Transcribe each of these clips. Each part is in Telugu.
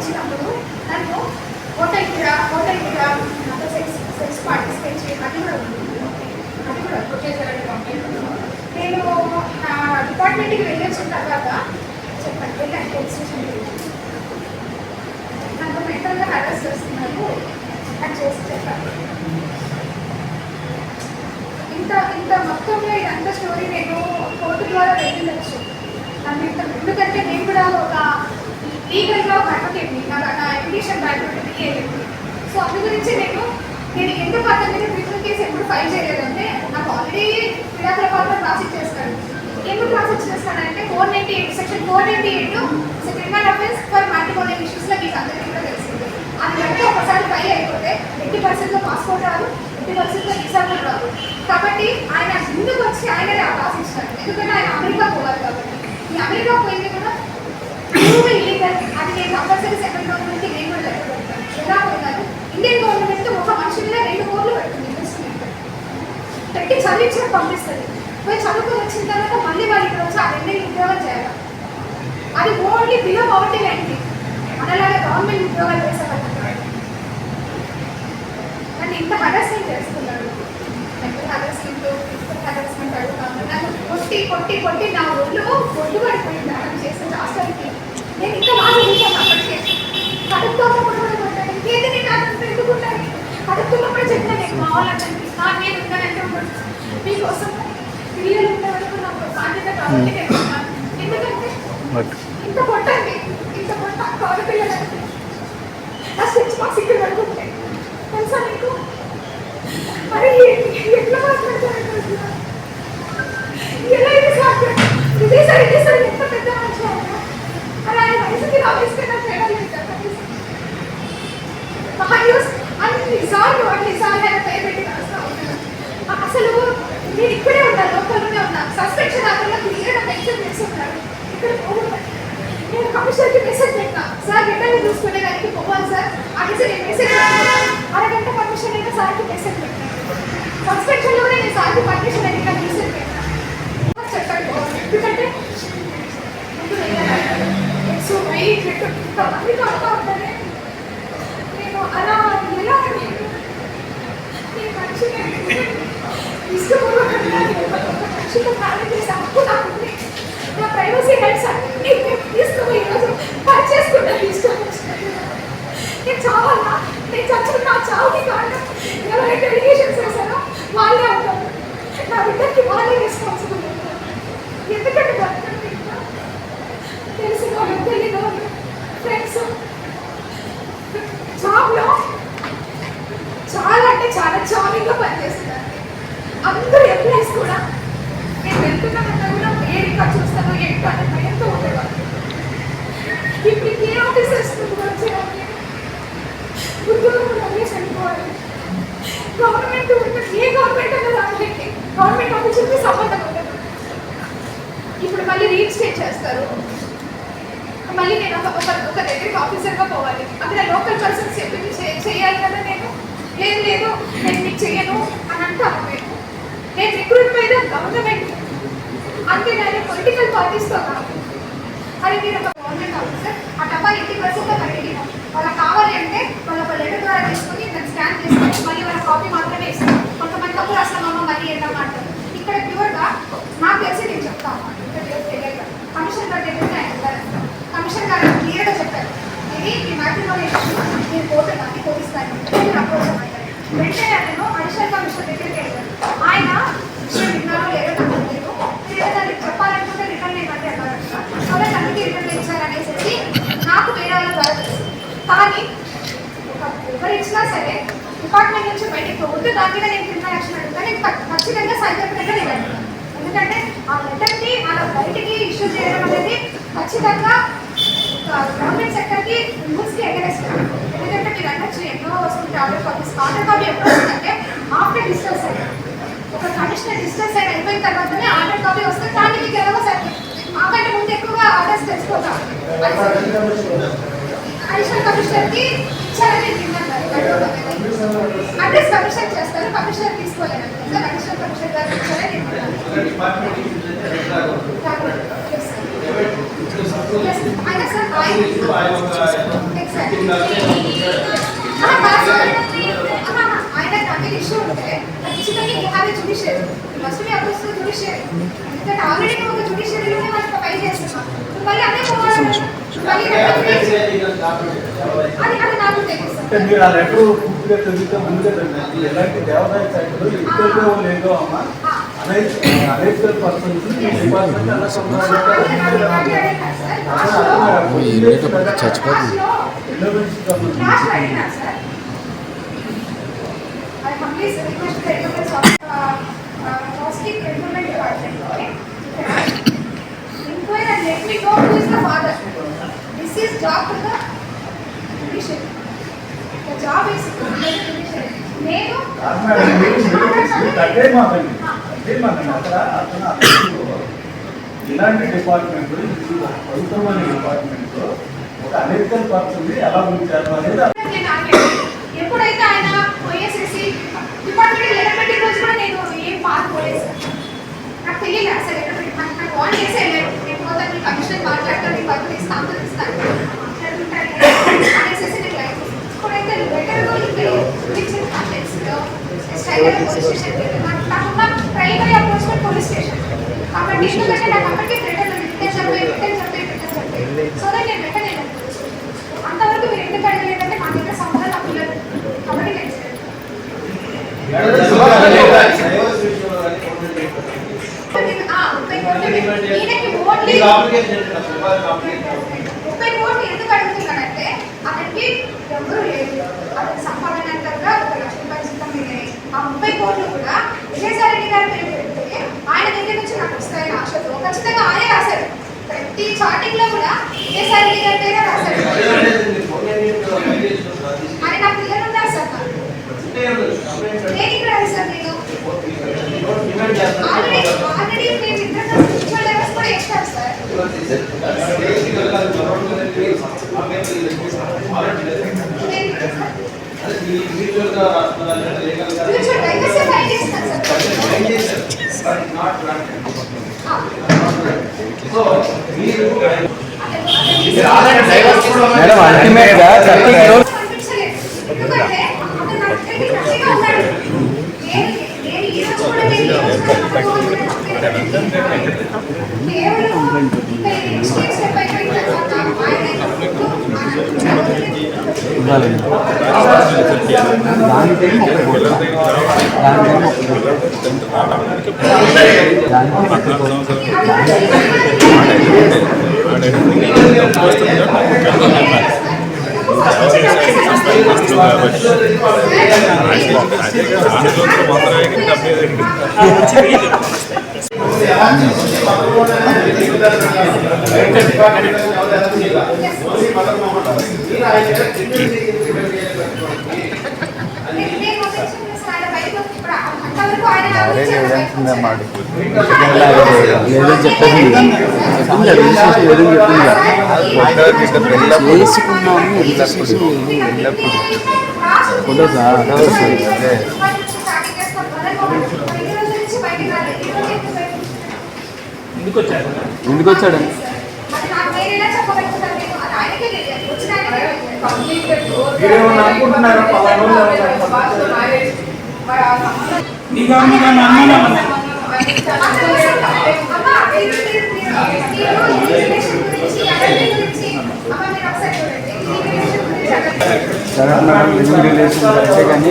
వచ్చినప్పుడు నన్ను హోటల్కి రా హోటల్కి రా నాతో సెక్స్ సెక్స్ పార్టిసిపేట్ చేయడం అది కూడా ఉంది. అది కూడా చేశారని కంప్లైంట్ నేను నా డిపార్ట్మెంట్కి వెళ్ళి వచ్చిన తర్వాత చెప్పండి వెళ్ళండి పోలీస్ స్టేషన్కి వెళ్ళి నన్ను మెంటల్గా హరాస్ చేస్తున్నారు అని చేసి చెప్పాలి ఇంత ఇంత మొత్తంలో ఇదంతా స్టోరీ నేను కోర్టు ద్వారా వెళ్ళవచ్చు నన్ను ఎందుకంటే నేను కూడా ఒక లీగల్గా ఒక అడ్వకేట్ని నా నా అప్లికేషన్ బ్యాక్గ్రౌండ్ బిఏ సో అందు గురించి నేను నేను ఎందుకు అతని మీద క్రిమినల్ కేసు ఎప్పుడు ఫైల్ చేయలేదంటే నాకు ఆల్రెడీ విడాకుల పాత్ర ప్రాసెస్ చేస్తాను ఎందుకు ప్రాసెస్ చేస్తాడంటే four ninety eight section four ninety eight criminal offence for matrimonial ఇష్యూస్లో మీకు అందరికీ కూడా తెలిసింది అది కనుక ఒకసారి ఫైల్ అయిపోతే ఎయిటీ పర్సెంట్లో పాస్పోర్ట్ రాదు ఎయిటీ పర్సెంట్లో వీసా కూడా రాదు కాబట్టి ఆయన ముందుకు వచ్చి ఆయననే ఆ రాసిస్తాడు ఎందుకంటే ఆయన అమెరికా పోవాలి కాబట్టి ఈ అమెరికా పోయింది కూడా ఇల్లీగల్ అది నేను కంపల్సరీ సెంట్రల్ గవర్నమెంట్కి నేను కూడా లెక్క పెడతాను ఎలా పోయినారు ఇండియన్ గవర్నమెంట్ ఒక మనిషి మీద రెండు కోట్లు పెడుతుంది ఇన్వెస్ట్మెంట్ పెట్టి చదివించి పంపిస్తుంది. పోయి చదువుకొని వచ్చిన తర్వాత మళ్ళీ వాళ్ళు ఇక్కడ వచ్చి ఆ రెండు ఉద్యోగం చేయాలి. అది ఓన్లీ బిలో పవర్టీ లైన్కి మనలాగా గవర్నమెంట్ ఉద్యోగాలు చేసేవాళ్ళు నన్ను ఇంత హరాస్మెంట్ చేస్తున్నాడు మెంటల్ హరాస్మెంట్ ఫిజికల్ హరాస్మెంట్ అడుగుతాను. నన్ను కొట్టి కొట్టి కొట్టి నా ఒళ్ళు ఒడ్డు పడిపోయింది ఆయన చేసిన హాస్టల్కి నేను ఇంకా బాగా చూసాను అప్పటికే కడుపుతో కూడా ఇంకేది నేను అతను కడుపుతున్నప్పుడు చెప్పిన నేను మా వాళ్ళందరికీ నా నేను ఉన్నానంటే ఉండదు మీకోసం పిల్లలు ఉండే వరకు నాకు బాధ్యత కాబట్టి నేను ఉన్నాను. ఎందుకంటే బట్ ఇంత కొట్టండి ఇంత కొట్ట కాదు పిల్లలకి. నా స్విచ్ బాక్స్ ఇక్కడ వరకు ఉంటాయి తెలుసా నీకు మరి ఎట్లా మాట్లాడతారు ఎలా ఇది సాధ్యం? ఇదే సార్ ఇదే సార్ ఎంత పెద్ద మనిషి ఆయన మరి ఆయన వయసుకి నా వయసుకి నాకు తేడా లేదు కదా కనీసం. మహాన్యూస్ అన్నిసార్లు అన్నిసార్లు ఆయన పేరు పెట్టి రాస్తా ఉంటాను అసలు నేను ఇక్కడే ఉన్నాను లోపలనే ఉన్నా సస్పెన్షన్ ఆకుండా క్లియర్గా మెన్షన్ చేసి ఉన్నాడు ఇక్కడ పోకూడదు నేను కమిషనర్కి మెసేజ్ పెట్టినా సార్ రిటర్న్ చూసుకునే దానికి పోవాలి సార్ అనేసి నేను మెసేజ్ అరగంట పర్మిషన్ అయితే సార్కి మెసేజ్ పెట్టాను సస్పెన్షన్లో కూడా నేను సార్కి పర్మిషన్ అయితే మెసేజ్ పెట్టాను చెప్పండి ఎందుకంటే సో వెయిట్ ఇంతమంది కడతా ఉంటుంది నేను అలా ఎలా అని నేను మనిషిని ఇష్టపూర్వకంగా నేను ఒక మనిషితో ప్రాణం చేసే హక్కు నాకు ఉంది నా ప్రైవసీ రైట్స్ అన్ని నేను తీసుకుని ఈరోజు పని చేసుకుంటాను ఇష్టం వచ్చినట్టుగా. నేను చావాలా నేను చచ్చిన నా చావుకి కారణం ఎవరైతే ఎలిగేషన్స్ వేశారో వాళ్ళే అవుతారు నా బిడ్డకి వాళ్ళే రెస్పాన్సిబుల్ ఎందుకంటే బతకండి ఇంకా తెలిసిన వాళ్ళు తెలియని వాళ్ళు ఫ్రెండ్స్ జాబ్లో చాలా అంటే చాలా చాలింగ్గా పనిచేస్తున్నారు. అందరూ ఎంప్లాయీస్ కూడా నేను వెళ్తున్నానంటే కూడా ఏ ఇంకా చూస్తానో ఏంటో అనే భయంతో ఉండేవాళ్ళు. ఇప్పుడు ఏ ఆఫీసర్స్ వచ్చేవాళ్ళు? ఉద్యోగం వదిలేసి వెళ్ళిపోవాలి గవర్నమెంట్ ఉంటుంది ఏ గవర్నమెంట్ అన్నది రాదండి గవర్నమెంట్ ఆఫీసర్కి సంబంధం ఉండదు. ఇప్పుడు మళ్ళీ రీఇన్స్టేట్ చేస్తారు. మళ్ళీ నేను ఒక ఒక దగ్గరికి ఆఫీసర్గా పోవాలి. అక్కడ లోకల్ పర్సన్స్ చెప్పింది చేయాలి కదా నేను? లేదు లేదు నేను మీకు చేయను అని అంటాను నేను నేను రిక్రూట్ మీద గవర్నమెంట్ అంతేగాని పొలిటికల్ పార్టీస్తో కాదు. అది మీరు ఒక గవర్నమెంట్ ఆఫీసర్ ఆ డబ్బా ఎయిటీ పర్సెంట్ కరెక్ట్ వాళ్ళకి కావాలి అంటే వాళ్ళ ఒక లెటర్ ద్వారా తీసుకొని దాన్ని స్కాన్ చేసుకొని మళ్ళీ వాళ్ళ కాపీ మాత్రమే ఇస్తాం కొంతమంది తప్పు రాస్తామమ్మ మళ్ళీ ఏంటో అంటారు ఇక్కడ ప్యూర్గా నాకు తెలిసి నేను చెప్తాను. ఇక్కడ కమిషన్ గారి దగ్గర ఆయన కమిషన్ గారు క్లియర్గా చెప్పారు ఇది మీ మ్యాట్రిమోనియల్ నేను కోర్టు కానీ పోలీస్తాను అప్రోచ్ అవ్వండి వెంటనే అతను అడిషనల్ కమిషనర్ దగ్గరికి వెళ్ళారు ఆయన విషయం విన్నారో లేదో నాకు తెలియదు. మీరు ఏదైనా చెప్పాలనుకుంటే రిటర్న్ ఇవ్వండి అన్నారంట కాబట్టి అందుకే రిటర్న్ ఇచ్చారనేసి నాకు వేరే వాళ్ళ ద్వారా తెలుసు. కానీ ఎవరు ఇచ్చినా సరే డిపార్ట్మెంట్ నుంచి బయటికి పోవద్దు. దాని మీద నేను క్రిమినల్ యాక్షన్ అడుగుతాను. నేను ఖచ్చితంగా నేను అడుగుతాను ఎందుకంటే ఆ లెటర్ని అలా బయటికి ఇష్యూ చేయడం అనేది ఖచ్చితంగా గవర్నమెంట్ సెక్టర్కి రూల్స్కి ఎగరేస్ట్ ఎందుకంటే మీరు అనొచ్చు ఎన్నో వస్తుంది ఆర్డర్ కాపీస్ ఆర్డర్ కాపీ ఎప్పుడు వస్తుందంటే ఆఫ్టర్ డిస్టర్స్ అయ్యి ఒక కమిషనర్ డిస్టర్స్ అయిన అయిపోయిన తర్వాతనే ఆర్డర్ కాపీ వస్తే కానీ మీకు ఎలాగో సరే మాకంటే ముందు ఎక్కువగా ఆర్డర్స్ తెచ్చుకోతాం అడిషనల్ కమిషనర్కి ఇచ్చారని అడ్రస్ కమిషనర్ చేస్తారు కమిషనర్ తీసుకోలేదు. అడిషనల్ కమిషనర్ గారు ఇచ్చారని నేను విన్నాను Yes, sir. Yes, sir. అయినా సార్ ఆయన ఎగ్జాక్ట్ ఆహా, కాదు సార్. ఆహా, ఆయన నాకు ఇష్యూ ఉంటే ఖచ్చితంగా you have a judiciary must be approach to judiciary ఎందుకంటే ఆల్రెడీ నువ్వు ఒక జుడిషియరీలోనే మనకి ఫైల్ చేస్తున్నాం నువ్వు మళ్ళీ అదే పోవాలి మళ్ళీ రెప్పటి అది అది నాకు తెలుసు అంటే మీరు ఆ లెటర్ పూర్తిగా చదివితే ముందుగా తెలియదు ఎలాంటి దేవాదాయ శాఖలో ఇద్దరు లేదో అమ్మ అనేక పర్సన్స్ డిపార్ట్మెంట్ అలా ఈ రేటు చచ్చిపోతుంది. Last అడిగినా sir. I humbly request the request of, uh, uh, Caustic Recruitment Department, okay? Inquire and let me know who is the father. This is job to the judiciary. The job is to the judiciary. నేను అదే మాకండి అదే అక్కడ అతను అతను ఇలాంటి డిపార్ట్మెంట్ ప్రభుత్వమైన డిపార్ట్మెంట్ ఒక అమెరికన్ పర్సన్ ఎలా ఉంచారు అనేది ఎప్పుడైతే ఆయన పోయేసేసి డిపార్ట్మెంట్ లెటర్ పెట్టిన రోజు కూడా నేను ఏం నాకు తెలియదు అసలు ఎక్కడ నాకు నాకు నేను మీ మాట్లాడతాను మీ ఇస్తాను ఇస్తాను అనేసేసి నేను life letter police station primary approachment police station. కాబట్టి ఎందుకంటే నాకు అప్పటికే లెటర్ పెట్టే చెప్పే పెట్టే చెప్పే పెట్టే చెప్పే సో దట్ నేను వెంటనే అంతవరకు మీరు ఎందుకు అడగలేదంటే మా దగ్గర సంబంధాలు పిల్లలు కాబట్టి నేను ముప్పై కోట్లు ఎందుకు అడుగుతున్నానంటే అతనికి ఎవరు లేదు అతని సంపాదనంతగా ఒక లక్ష రూపాయల జీతం ఆ ముప్పై కోట్లు కూడా విజయసాయి రెడ్డి గారి పేరు పెడితే ఆయన దగ్గర నుంచి నాకు వస్తాయని ఆశతో ఖచ్చితంగా ఆయన రాశాడు ప్రతి చాటింగ్లో కూడా విజయసాయి రెడ్డి గారి పేరే రాశాడు అని నా పిల్లలు ఉన్నారు సార్ నేను ఇక్కడ రాశాను నేను. ఆల్రెడీ ఆల్రెడీ మేము ఇద్దరు స్పిరిచువల్ లెవెల్స్ కూడా ఎక్కారు సార్. స్పిరిచువల్ డైవర్సిటీ ఫైల్ చేస్తాను సార్ ఆ. మేడం అల్టిమేట్గా థర్టీ క్రోర్స్ అనిపించలేదు. ఎందుకంటే అతను నా దగ్గరికి గట్టిగా ఉన్నాడు. నేను- నేను ఈ రోజు కూడా నేను ఈ రోజు కూడా కేవలం ఇంకా ఈ mistakes step అయిపోయిన తర్వాత ఆయన ఇవ్వాలి దానికేం ముప్పై కోట్లు దానికేం ముప్పై కోట్లు దానికి ముప్పై కోట్లు నేను- నేను ఒక విషయం చేస్తాను. ఆయన బయటకు వచ్చి ఇప్పుడు అంతవరకు ఆయన నా అదే గురించి లేదంటుందా మాట లేదని లేదని చెప్పింది చెప్పింది రిజిస్ట్రేషన్ లేదని చెప్పింది చేసుకున్నాము రిజిస్ట్రేషన్ ఎల్లప్పుడు ఫోటోసా ఎందుకు వచ్చాడు సరే రిలేషన్ వచ్చే కానీ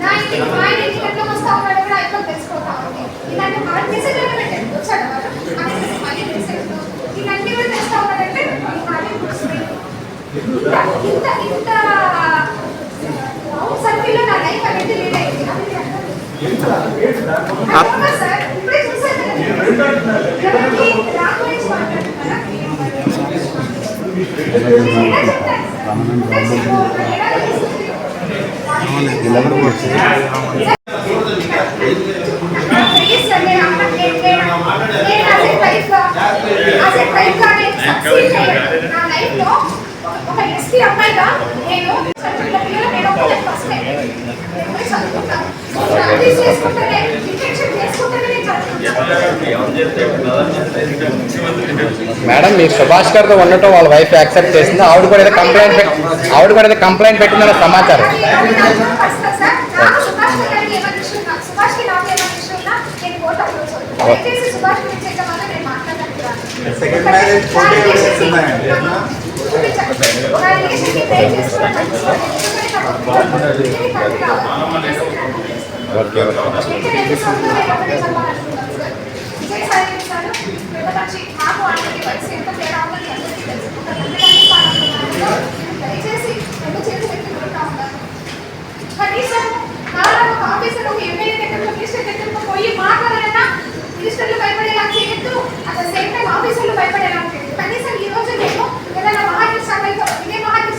నా ఇంటికి మా ఇంటికి ఎట్లా వస్తా ఉన్నాడు కూడా ఎట్లా తెలిసిపోతా ఉంది. ఇలాంటి మనం మెసేజ్ ఎట్లా పెట్టాను వచ్చాడు వాడు. మళ్ళీ మెసేజ్ ఇలాంటి కూడా తెస్తా ఉన్నాడంటే మళ్ళీ ఇంత ఇంత రౌండ్ సర్కిల్లో నా లైఫ్ అనేది లీడ్ అయింది. సార్ ఇప్పుడే చూసాను నా గురించి మాట్లాడుతున్నారా? ఎలా చెప్తాను? సార్ ఒక ఎస్పీ అమ్మాయిగా నేను చదువుకున్న పిల్లలు నేను ఫస్ట్ నేను చదువుకుంటాను ప్రాక్టీస్ చేసుకుంటేనే మేడం మీరు సుభాష్ గారితో ఉండటం వాళ్ళ వైఫ్ యాక్సెప్ట్ చేసింది. ఆవిడ కూడా ఏదో కంప్లైంట్ ఆవిడ కూడా ఏదో కంప్లైంట్ పెట్టిందన్న సమాచారం. సెకండ్ మ్యారేజ్ ఫోటో కనీసం నాలుగు ఒక ఆఫీసర్ ఒక ఎమ్మెల్యే దగ్గరకు మినిస్టర్ దగ్గరకు పోయి మాట్లాడాలన్నా మినిస్టర్లు భయపడేలా చేయొద్దు అట్ ద సేమ్ టైం ఆఫీసర్లు భయపడేలా చేయొద్దు కనీసం ఈ రోజు మేము ఏదైనా మహాజన సంఘాలతో ఇదే మహాజన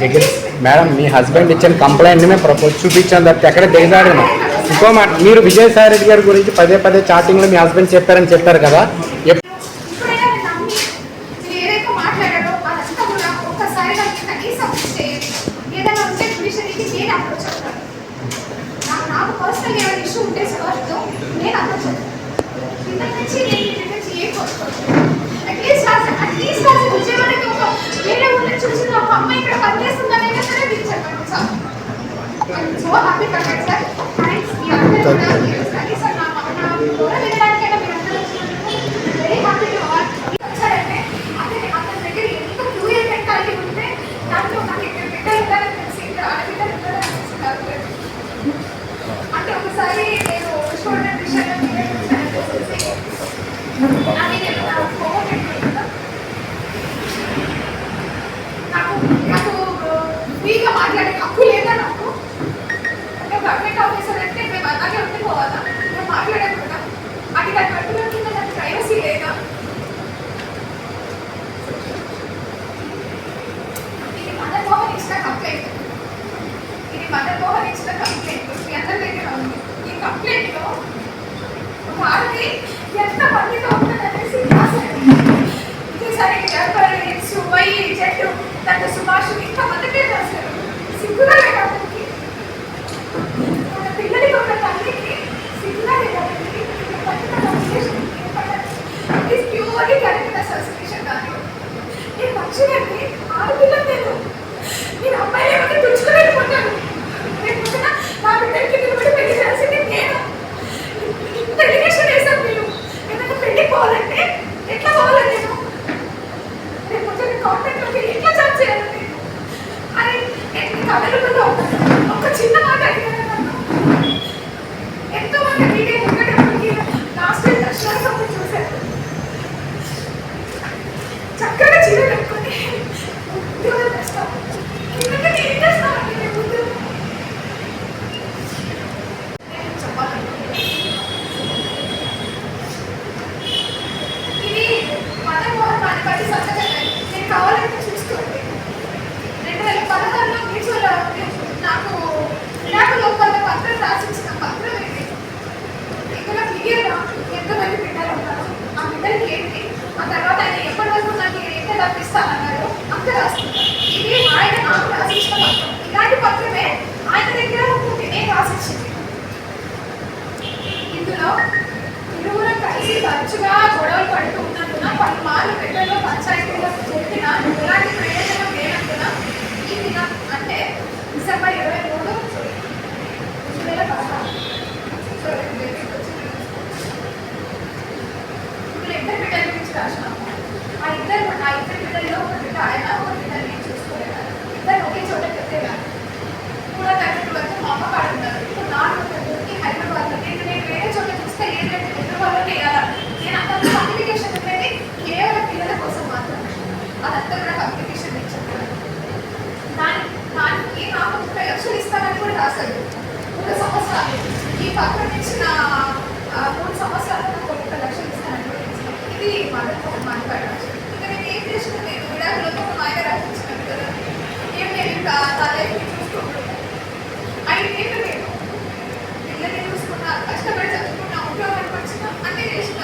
దగ్గర మేడం మీ హస్బెండ్ ఇచ్చిన కంప్లైంట్ని మేము ప్రపోజ్ చూపించాను తప్పితే ఎక్కడ దిగజాడను ఇంకో మాట మీరు విజయసాయి రెడ్డి గారి గురించి పదే పదే చాటింగ్లో మీ హస్బెండ్ చెప్పారని చెప్పారు కదా वो हमें पकड़ कर फाइंड किया ఈ ఇచ్చిన మూడు సంవత్సరాలు నాకు ఇది మదర్ మాట్లాడారు ఇంకా నేను ఏం చేసిన నేను విడాకులతో ఒక మాయ రాసిచ్చినాను కదా. ఏం నేను ఇంకా నా లైఫ్ చూసుకుంటున్నాను ఐదేళ్ళు నేను పిల్లల్ని చూసుకున్నా కష్టపడి చదువుకున్నా ఉద్యోగానికి వచ్చిన అన్నీ చేసిన.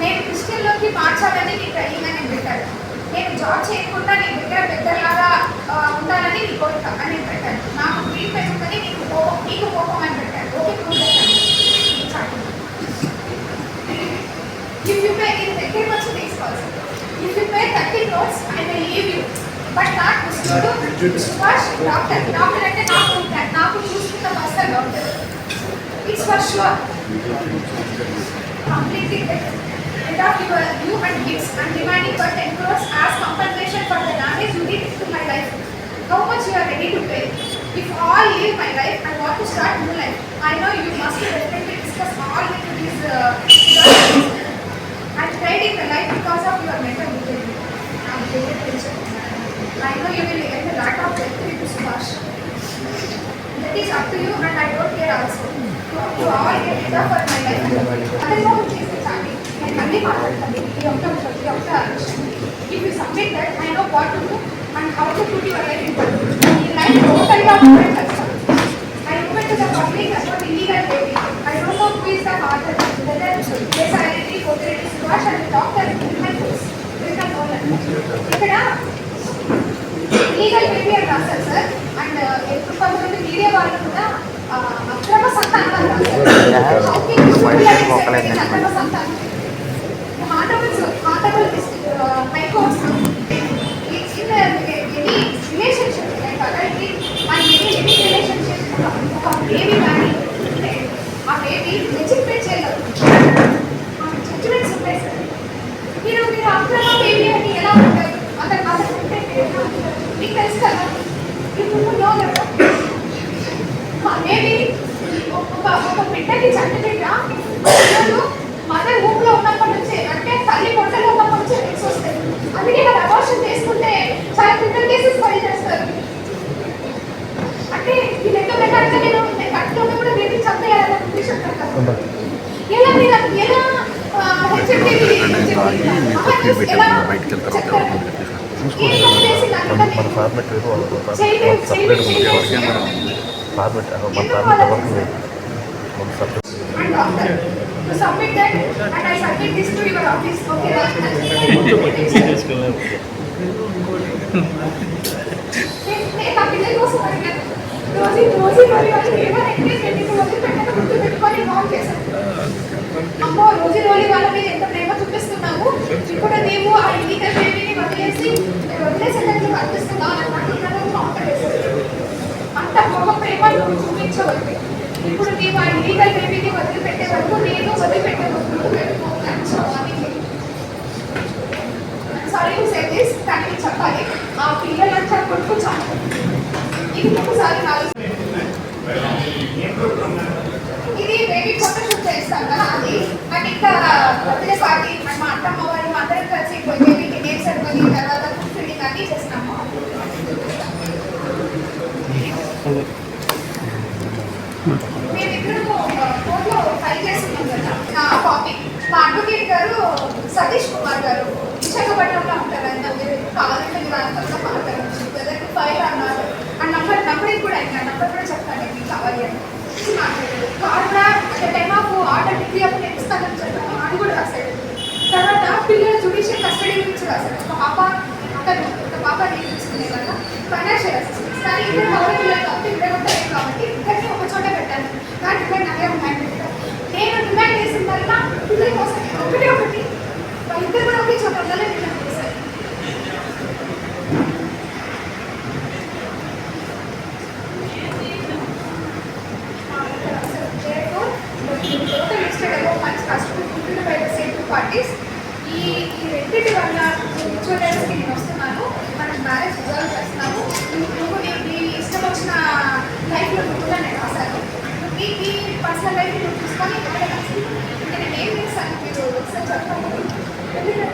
నేను క్రిస్టియన్లోకి మార్చాలని నీ ట్రైనింగ్ అని పెట్టాడు నేను జాబ్ చేయకుండా నీ దగ్గర పెద్దలాగా ఉండాలని నీ కోరిక అని పెట్టాను నాకు గ్రీన్ పెరుగుతుంది నీకు కోపం నీకు కోపం అని పెట్టాడు ఓకే పెట్టాను ఇఫ్ యూ పే ఇది దగ్గరికి వచ్చి తీసుకోవాలి. If you pay thirty crores I will leave you but not చూడు సుభాష్ డాక్టర్ డాక్టర్ అంటే నాకు నాకు చూసుకున్న person doctor it's for sure completely. rid of your, you and kids and demanding for 10 crores as compensation for the damage you did to my life. How much you are ready to pay? If all leave my life, I want to start new life. I know you must definitely discuss all with these uh, I tried in the life because of your mental injury. I'm very patient. I know you will get a lot of victory to Subhash. That is up to you and I don't care also. To, to all get rid for my life. మళ్ళీ మాట్లాడతాను ఈ ఒక్క ఈ ఒక్క if you submit that I know what to do and how to put your life in ఈ లైఫ్ టోటల్గా మూమెంట్ చేస్తాను I moment the public about illegal baby I don't know who is the father whether is identity cooperative Subhash and doctor my course ఇక్కడ లీగల్ బేబీ అని రాశారు సార్ అండ్ ఇప్పుడు కొంతమంది మీడియా వాళ్ళు కూడా అక్రమ సంతానం అని రాశారు అక్రమ సంతానం high courts any relationship any any relationship ఒక బేబీ కానీ ఆ బేబీ జడ్జిమెంట్స్ ఉంటాయి సార్ మీరు మీరు అక్రమ బేబీ అని ఎలా ఉంటారు? అతను అతను ఉంటే మీకు తెలుసు కదా? ఇప్పుడు నో కదా మా బేబీ ఒక ఒక బిడ్డకి చంటి బిడ్డ పిల్లలు మదర్ ఊపిలో ఉన్నప్పటి నుంచే అంటే తల్లి పొట్టలో ఉన్నప్పటి నుంచే ఫిక్స్ వస్తాయి అందుకే కదా అబార్షన్ చేసుకుంటే చాలా క్రిటికల్ కేసెస్ ఫైల్ చేస్తారు అంటే ఈ లెక్క ప్రకారంగా నేను నేను కట్టుకున్న కూడా బేబీ చంపేయాలని ఉద్దేశం కదా ఎలా మీరు ఎలా హెచ్ఎండి ఎలా చెప్తారు ఏం తప్పు చేసింది మన అందుకని మన ఫార్మెట్ వేరు వాళ్ళ చేయలేదు, సపరేట్ చేయలేదు, ఉంది చేయలేదు. ఫార్మెట్ మన ఫార్మెట్ వరకు లేదు మన separate and doctor to submit that and I submit this to your office. Okay. నేను ఆ పిల్లల కోసం అడిగాను రోజు రోజు మరి వాళ్ళు ఏమైనా పెళ్ళికి రోజు పెట్టక గుర్తు పెట్టుకొని బాగు చేశాను అమ్మో రోజు రోజు వాళ్ళ మీద ఎంత ప్రేమ చూపిస్తున్నావు ఇప్పుడు నీవు ఆ ఇల్లీగల్ బేబీని వదిలేసి వదిలేసేటట్లు కనిపిస్తున్నాం అని నాకు ఇక్కడ అంత గొప్ప ప్రేమ చూపించవద్దు. ఇప్పుడు మేము ఆ ఇల్లీగల్ బేబీని వదిలిపెట్టే వరకు నేను వదిలిపెట్టబోతున్నాను. సారీ టు సే దిస్ కానీ చెప్పాలి. ఆ పిల్లలంతా కొడుకు చాలు. ఇది ఒకసారి నాలుగు. ఇది బేబీ ఫోటో షూట్ చేస్తాం కదా అది. అండ్ ఇంకా బర్త్డే పార్టీ మా అత్తమ్మ వాళ్ళు మా అందరం కలిసి బేబీకి నేమ్ సరిపోయి తర్వాత ఫుడ్ ఫీడింగ్ అన్నీ చేసినాము మేమిద్దరము కోర్టులో ఫైల్ చేస్తున్నాం కదా టాపిక్ మా అడ్వకేట్ గారు సతీష్ కుమార్ గారు విశాఖపట్నంలో ఉంటారు. ఆయన మీరు కావాలంటే మీరు ఆయన తరఫున వెదర్ ఫైల్ అన్నారు ఆ నంబర్ నంబర్ కూడా అయింది. ఆ నంబర్ కూడా చెప్తాను మీకు కావాలి అని మాట్లాడారు. కార్ కూడా టైమ్ ఆఫ్ ఆర్డర్ డిగ్రీ అప్పుడు ఇస్తానని చెప్పాను అది కూడా రాశాడు తర్వాత పిల్లల జుడిషియల్ కస్టడీ గురించి రాశాడు పాప అతను పాప నేను తీసుకునే కదా. ఫైనాన్షియల్ అసిస్టెంట్ కానీ ఇద్దరు మగ పిల్లలు కాబట్టి ఇద్దరు ఉంటారు కాబట్టి ఇద్దరిని ఒక చోట పెట్టాను నా డిమాండ్ అదే డిమాండ్ పెట్టాను నేను డిమాండ్ చేసిన వల్ల పిల్లల కోసం ఒకటే ఒకటి వాళ్ళిద్దరు కూడా ఒకే చోట ఉండాలని డిమాండ్ చేశారు Therefore, ఈ ఈ రెండింటి వల్ల చూడడానికి నేను వస్తున్నాను. మనం మ్యారేజ్ రిజాల్వ్ చేస్తున్నాము నువ్వు నువ్వు నీ నీ ఇష్టం వచ్చిన లైఫ్లో నువ్వు కూడా నేను రాశాను నీ నీ పర్సనల్ లైఫ్ నువ్వు చూసుకొని ఇక్కడ రాసి ఇంకా నేను ఏం చేస్తాను మీరు ఒకసారి చెప్తాను